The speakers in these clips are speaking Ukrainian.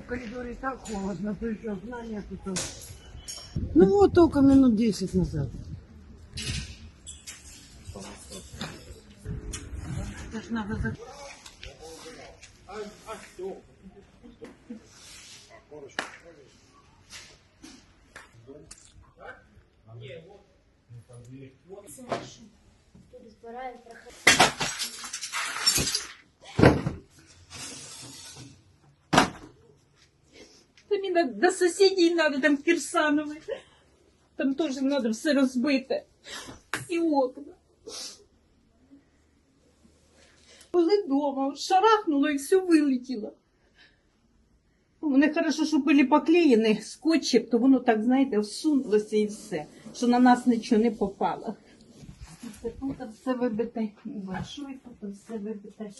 в коридоре так холодно, то еще окна нету. То... Ну вот только минут 10 назад. Это ж надо за- Тут збирають трохи. Та на- до сусідів треба, там Кирсанови. Там теж треба все розбити. І окна. Були вдома, шарахнуло і все вилетіло. Вони хорошо, що були поклеєні скотчем, то воно так, знаєте, всунулося і все, що на нас нічого не попало. Тут все вибите, і тут все вибите.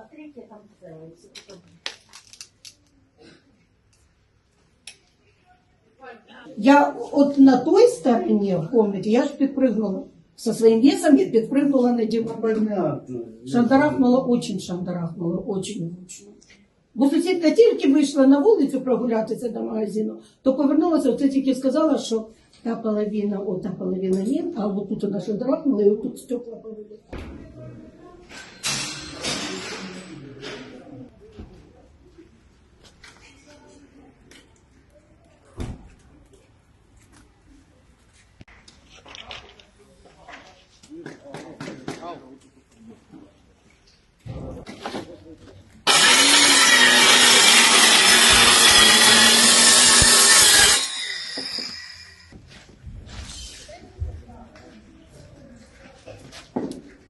А третє там все Я от на той стороні в комнаті я ж підпригнула. Со своїм весом я підпригнула на диван. Понятно. Шандарахнула, очень шандарахнула, очень гучно. Бо сусідка тільки вийшла на вулицю прогулятися до магазину, то повернулася, оце тільки сказала, що та половина, о, та половина ні, а от тут вона шандарахнула, і от тут стекла повилітали.